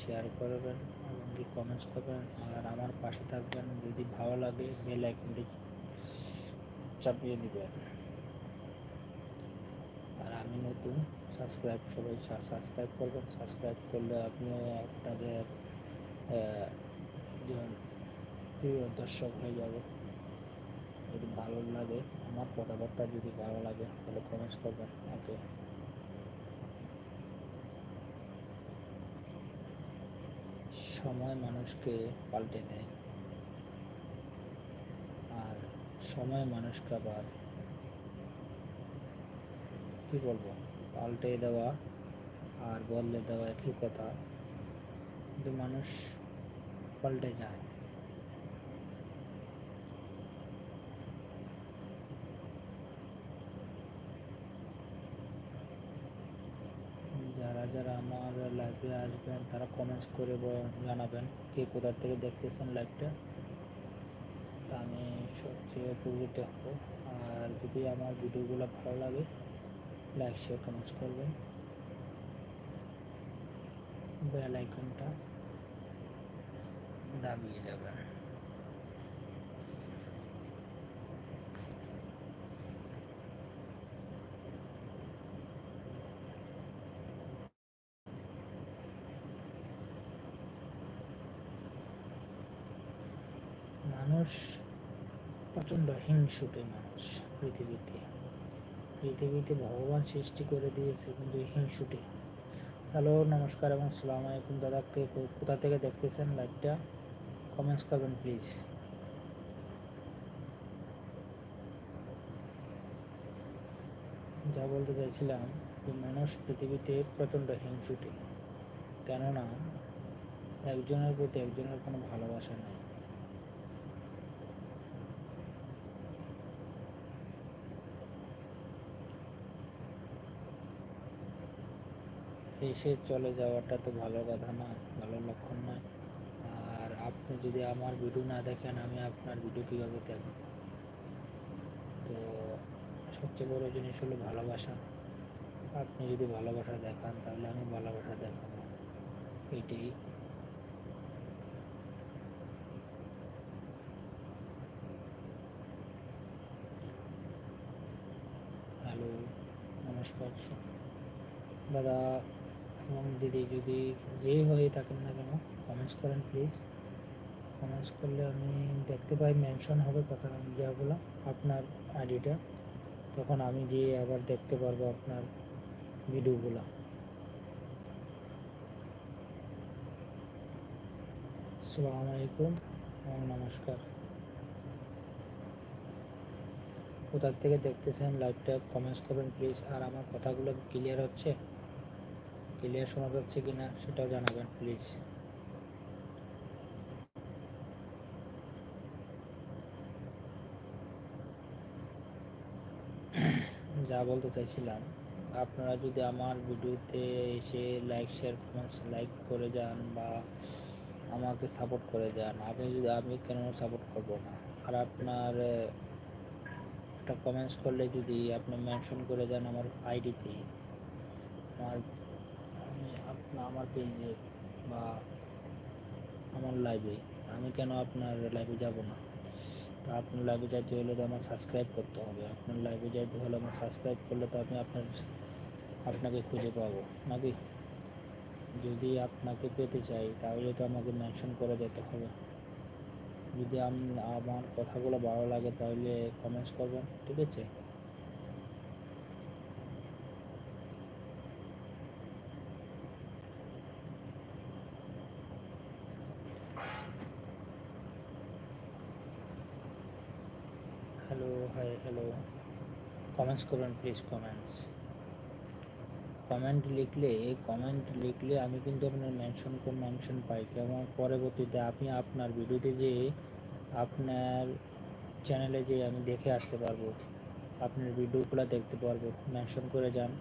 Share করবেন এবং কি কমেন্টস করবেন আর আমার পাশে থাকবেন। যদি ভালো লাগে বেল আইকনটি চাপিয়ে দিবেন। আর আমি নতুন সাবস্ক্রাইব সবাই সাবস্ক্রাইব করবেন। সাবস্ক্রাইব করলে আপনিও আপনাদের প্রিয় দর্শক হয়ে যাবে। যদি ভালো লাগে, আমার কথাবার্তা যদি ভালো লাগে, তাহলে কমেন্টস করবেন ওকে সময় মানুষকে পাল্টে দেয়। আর সময় মানুষকে আবার কি বলব? পাল্টে দেওয়া আর বদলে দেওয়া একই কথা। কিন্তু মানুষ পাল্টে যায়। লাইভে আসবেন, তারা কমেন্টস করে জানাবেন কে কোথার থেকে দেখতেছেন লাইভটা তা আমি সবচেয়ে উপকৃত হব আর যদি আমার ভিডিওগুলো ভালো লাগে লাইক শেয়ার কমেন্টস করবেন। বেল আইকনটা দাবিয়ে যাবেন মানুষ প্রচণ্ড হিংসুটে মানুষ পৃথিবীতে। পৃথিবীতে ভগবান সৃষ্টি করে দিয়েছে কিন্তু হিংসুটে। হ্যালো, নমস্কার এবং সালাম আলাইকুম। দাদাকে কোথা থেকে দেখতেছেন লাইভটা? কমেন্টস করবেন, প্লিজ। যা বলতে চাইছিলাম যে মানুষ পৃথিবীতে প্রচণ্ড হিংসুটে। কেননা একজনের প্রতি একজনের কোনো ভালোবাসা নেই। এসে চলে যাওয়াটা তো ভালো কথা না, ভালো লক্ষণ নয় আর আপনি যদি আমার ভিডিও না দেখেন, আমি আপনার ভিডিও কীভাবে দেখব? তো সবচেয়ে বড় জিনিস হলো ভালোবাসা। আপনি যদি ভালোবাসা দেখান, তাহলে আমি ভালোবাসা দেখাবো। এটাই। হ্যালো, নমস্কার। দাদা দিদি, যদি যেই হয়ে থাকেন না কেন কমেন্টস করেন প্লিজ কমেন্টস করলে আমি দেখতে পাই মেনশন হবে কথা ইয়েগুলো আপনার আইডিটা। তখন আমি যেয়ে আবার দেখতে পারব আপনার ভিডিওগুলো। আসসালামু আলাইকুম এবং নমস্কার। কোথার থেকে দেখতেছেন লাইভটা কমেন্টস করবেন প্লিজ আর আমার কথাগুলো ক্লিয়ার হচ্ছে? ক্লিয়ার শোনা যাচ্ছে কি না সেটাও জানাবেন প্লিজ যা বলতে চাইছিলাম, আপনারা যদি আমার ভিডিওতে এসে লাইক শেয়ার কমেন্টস লাইক করে যান বা আমাকে সাপোর্ট করে যান আপনি যদি, আমি কেন সাপোর্ট করব না? আর আপনার একটা কমেন্টস করলে যদি আপনি মেনশন করে যান আমার আইডিতে আমার আমার পেজে বা আমার লাইভে আমি কেন আপনার লাইভে যাব না? তা আপনার লাইভে যাইতে হলে তো আমার সাবস্ক্রাইব করতে হবে। আপনার লাইভে যাইতে হলে আমার সাবস্ক্রাইব করলে তো আমি আপনার, আপনাকে খুঁজে পাবো। নাকি? যদি আপনাকে পেতে চাই, তাহলে তো আমাকে মেনশন করে যেতে হবে। যদি আম- আমার কথাগুলো ভালো লাগে, তাহলে কমেন্টস করবেন, ঠিক আছে হ্যালো হাই হ্যালো কমেন্টস করবেন প্লিজ কমেন্টস কমেন্ট লিখলে কমেন্ট লিখলে আমি কিন্তু আপনার মেনশন করে মেনশন পাই। যেমন পরবর্তীতে আপনি আপনার ভিডিওতে যে আপনার চ্যানেলে যে আমি দেখে আসতে পারব, আপনার ভিডিওগুলো দেখতে পারব মেনশন করে যান।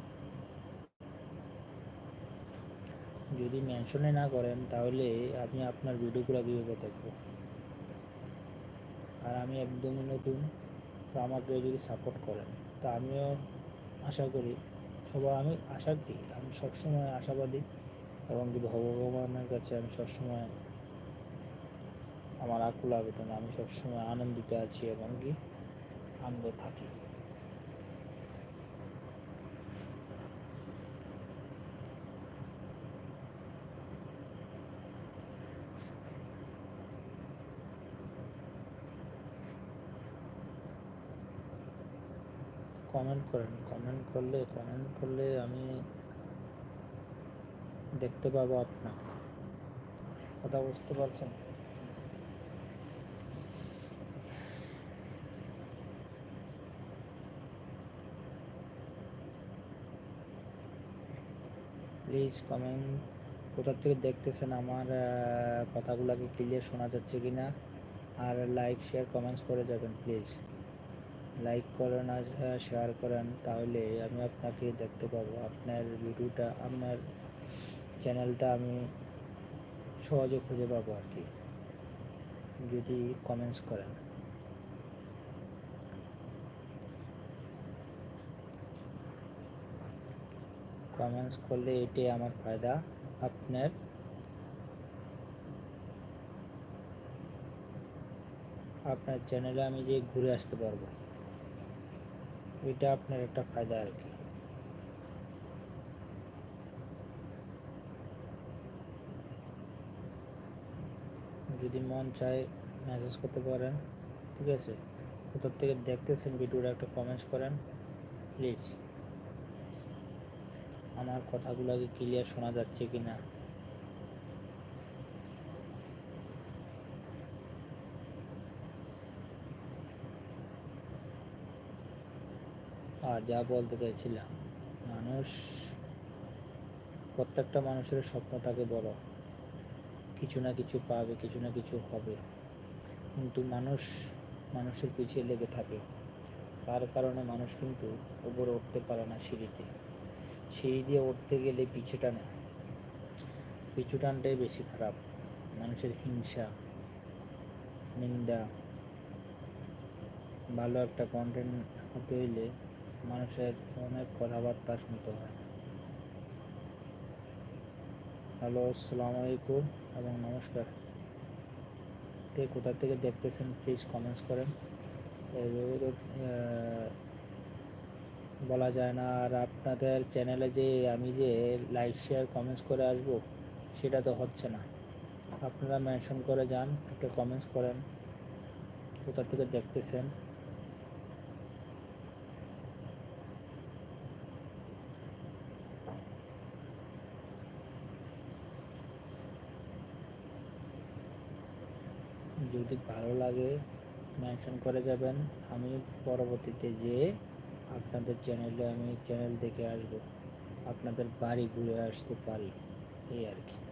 যদি মেনশনে না করেন, তাহলে আমি আপনার ভিডিওগুলো কীভাবে দেখব আর আমি একদমই নতুন। তো আমাকে যদি সাপোর্ট করেন, তা আমিও আশা করি সবাই আমি আশা করি, আমি সবসময় আশাবাদী এবং কি ভগবানের কাছে আমি সবসময় আমার আকুল আবেদন, আমি সবসময় আনন্দিত আছি এবং কি আনন্দ থাকি। কমেন্ট করেন কমেন্ট করলে কমেন্ট করলে আমি দেখতে পাবো আপনার কথা বুঝতে পারছেন? প্লিজ কমেন্ট কোথা থেকে দেখতেছেন আমার কথাগুলোকে ক্লিয়ার শোনা যাচ্ছে কি না আর লাইক শেয়ার কমেন্টস করে যাবেন প্লিজ লাইক করেন আর শেয়ার করেন, তাহলে আমি আপনাকে দেখতে পাবো। আপনার ভিডিওটা, আপনার চ্যানেলটা আমি সহজে খুঁজে পাবো আর কি, যদি কমেন্টস করেন। কমেন্টস করলে এটাই আমার ফায়দা। আপনার আপনার চ্যানেলে আমি যে ঘুরে আসতে পারব। এটা আপনার একটা ফায়দা আর কি। যদি মন চায় মেসেজ করতে পারেন, ঠিক আছে? কোথার থেকে দেখতেছেন ভিডিওটা একটা কমেন্টস করেন প্লিজ আমার কথাগুলোকে ক্লিয়ার শোনা যাচ্ছে কি না আর যা বলতে চাইছিলাম, মানুষ, প্রত্যেকটা মানুষের স্বপ্ন থাকে বড় কিছু না কিছু পাবে, কিছু না কিছু হবে। কিন্তু মানুষ মানুষের পিছিয়ে লেগে থাকে। তার কারণে মানুষ কিন্তু উপরে উঠতে পারে না সিঁড়িতে। সিঁড়ি দিয়ে উঠতে গেলে পিছু টানে। পিছু টানটাই বেশি খারাপ। মানুষের হিংসা, নিন্দা, ভালো একটা কন্টেন্ট হতে হইলে মানুষের অনেক কথাবার্তা শুনতে হয়। হ্যালো আসসালামু আলাইকুম এবং নমস্কার। কে কোথা থেকে দেখতেছেন প্লিজ কমেন্টস করেন। বলা যায় না। আর আপনাদের চ্যানেলে যে আমি যে লাইক শেয়ার কমেন্টস করে আসব, সেটা তো হচ্ছে না। আপনারা মেনশন করে যান, একটা কমেন্টস করেন। কোথা থেকে দেখতেছেন? যদি ভালো লাগে মেনশন করে যাবেন। আমি পরবর্তীতে যে আপনাদের চ্যানেলে আমি চ্যানেল দেখে আসব। আপনাদের বাড়ি ঘুরে আসতে পারি। এই আর কি।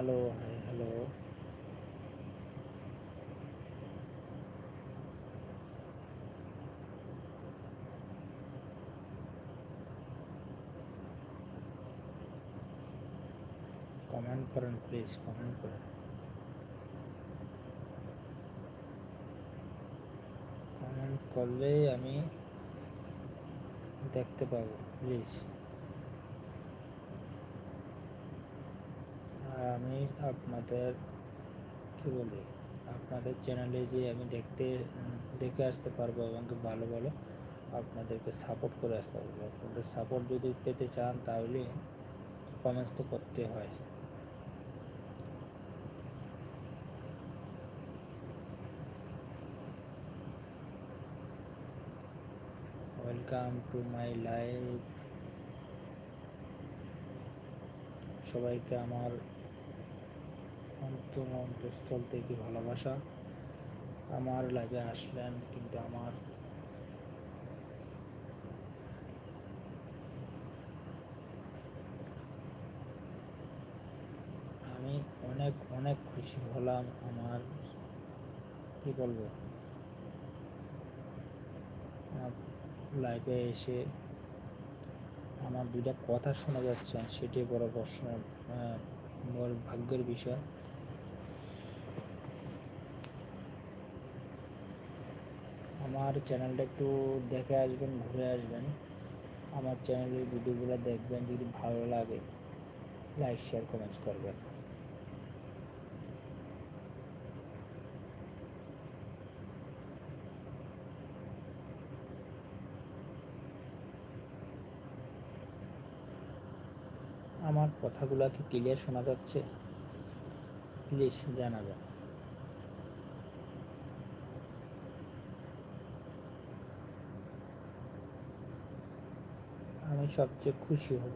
হ্যালো হ্যালো কমেন্ট করেন প্লিজ কমেন্ট করেন কমেন্ট করলেই আমি দেখতে পাবো প্লিজ আর আমি আপনাদের, কি বলি, আপনাদের চ্যানেলে যে আমি দেখতে, দেখে আসতে পারব এবং ভালো ভালো আপনাদেরকে সাপোর্ট করে আসতে পারব। আপনাদের সাপোর্ট যদি পেতে চান তাহলে কমেন্টস তো করতে হয়। ওয়েলকাম টু মাই লাইফ সবাইকে আমার অন্তঃস্থল থেকে ভালোবাসা আমার লাইফে আসলেন, কিন্তু আমার আমি অনেক অনেক খুশি হলাম আমার, কি বলব? লাইফে এসে আমার দুইটা কথা শোনা যাচ্ছে, সেটি বড় প্রশ্ন বড় ভাগ্যের বিষয়। আমার চ্যানেলটা একটু দেখে আসবেন, ঘুরে আসবেন। আমার চ্যানেলের ভিডিওগুলো দেখবেন, যদি ভালো লাগে লাইক শেয়ার কমেন্টস করবেন। আমার কথাগুলো কি ক্লিয়ার শোনা যাচ্ছে? প্লিজ জানাবেন আমি সবচেয়ে খুশি হব।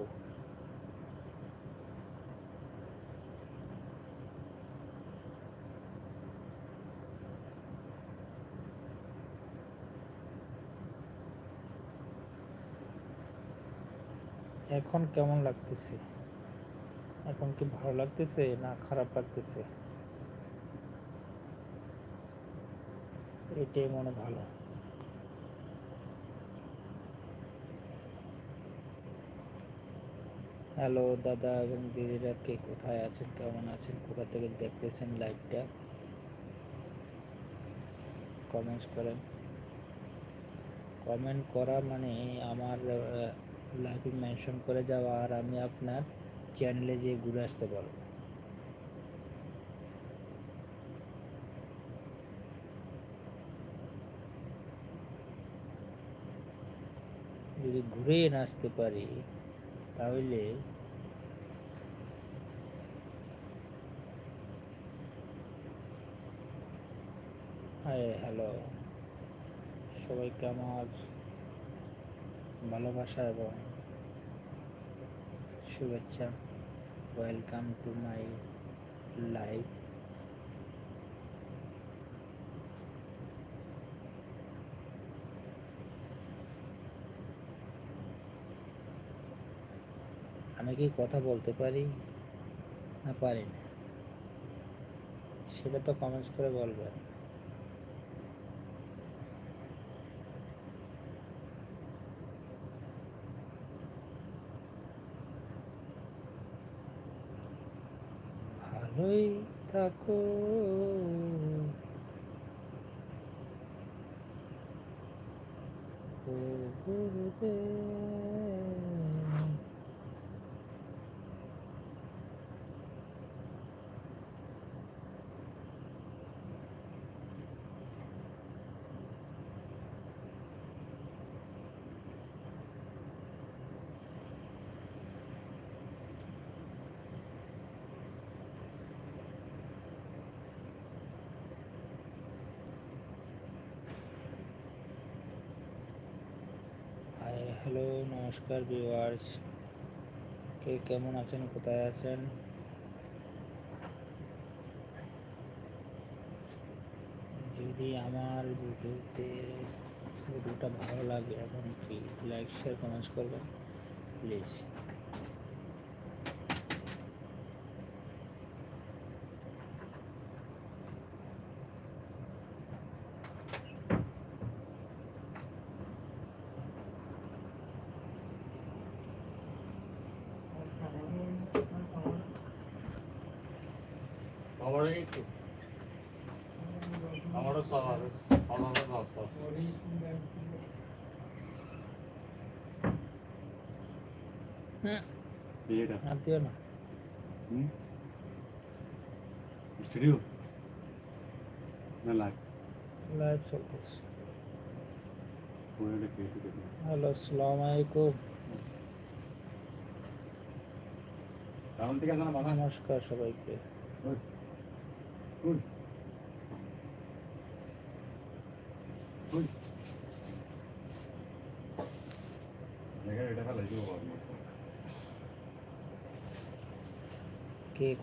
এখন কেমন লাগতেছে? এখন কি ভালো লাগতেছে না খারাপ লাগতেছে? এটাই মনে ভালো। হ্যালো দাদা এবং দিদিরা, কে কোথায় আছেন, কেমন আছেন, কোথা থেকে দেখতেছেন লাইভটা কমেন্টস করেন। কমেন্ট করা মানে আমার লাইভে মেনশন করে যাওয়া আর আমি আপনার চ্যানেলে যেয়ে ঘুরে আসতে পারব। যদি ঘুরে না আসতে পারি তাহলে হাই হ্যালো। সবাইকে আমার ভালোবাসা এবং শুভেচ্ছা। ওয়েলকাম টু মাই লাইভ আমি কি কথা বলতে পারি? না পারি না। সেটা তো কমেন্টস করে বলবেন ভালোই থাকো। গুরুদেব হ্যালো, নমস্কার ভিউয়ার্স কে কেমন আছেন কোথায় আছেন? যদি আমার ভিডিওতে ভিডিওটা ভালো লাগে এবং কি লাইক শেয়ার কমেন্টস করবেন? প্লিজ আমারও সবার আমারও স্টুডিও? না লাইভ লাইভ চলতেছে। হ্যালো আসসালামু আলাইকুম। নমস্কার সবাইকে। কে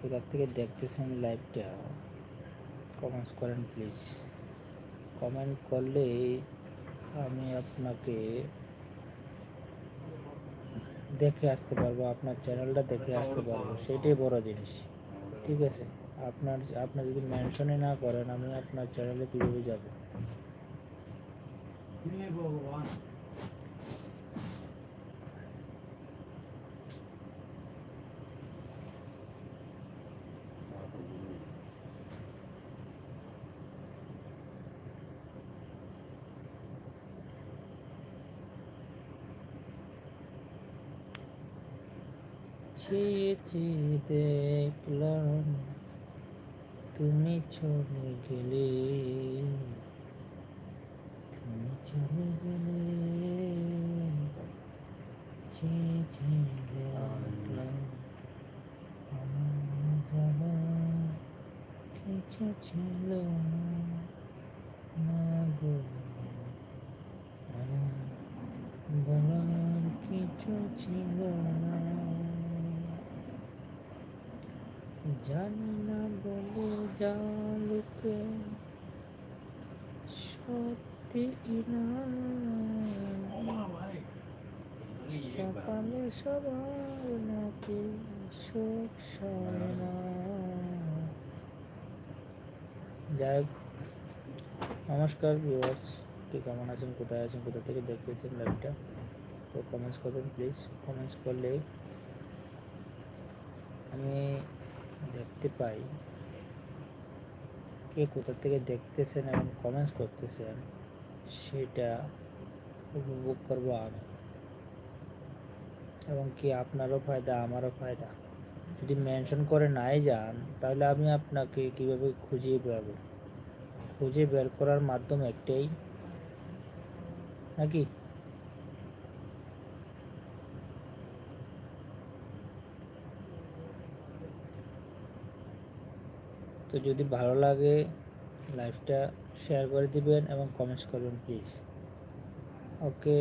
কোথা থেকে দেখতেছেন লাইভটা? কমেন্টস করেন প্লিজ কমেন্ট করলে আমি আপনাকে দেখে আসতে পারব আপনার চ্যানেলটা দেখে আসতে পারব। সেটাই বড় জিনিস। ঠিক আছে? আপনার আপনার যদি মেনশনই না করেন আমি আপনার চ্যানেলে কীভাবে যাব? চেয়ে চেয়ে দেখলাম। তুমি চলে গেলে তুমি চলে গেলে। চেয়ে চেয়ে দেখলাম আমার যাওয়া কিছু ছিল না, গো আমার কিছু ছিল না। জানি না বলে জালুকে সত্যি কিনা কপালে সবার নাকি সুখ সয় না? যাই হোক, নমস্কার ভিউয়ার্স কে কেমন আছেন কোথায় আছেন কোথা থেকে দেখতেছেন লাইভটা তো কমেন্টস করবেন প্লিজ কমেন্টস করলে আমি দেখতে পাই। কে কোথা থেকে দেখতেছেন এবং কমেন্টস করতেছেন, সেটা উপভোগ করব আমি। এবং কি আপনারও ফায়দা, আমারও ফায়দা? যদি মেনশন করে নাই যান, তাহলে আমি আপনাকে কীভাবে খুঁজে পাবো? খুঁজে বের করার মাধ্যম একটাই, নাকি? তো যদি ভালো লাগে লাইভটা শেয়ার করে দিবেন এবং কমেন্টস করবেন প্লিজ ওকে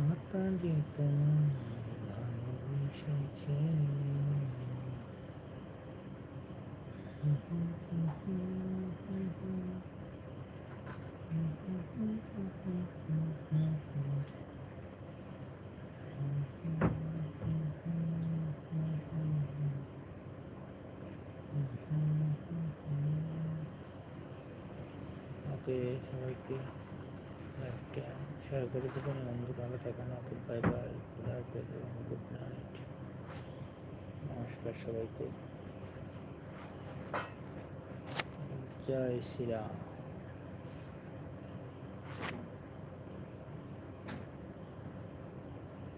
মাতা যেত ভালোবেসেছে ওকে সবাইকে লাইভটা শেয়ার করে দেবেন বন্ধু ভালো থাকুন না বাই বাই গুড নাইট নমস্কার সবাইকে জয় শ্রীরাম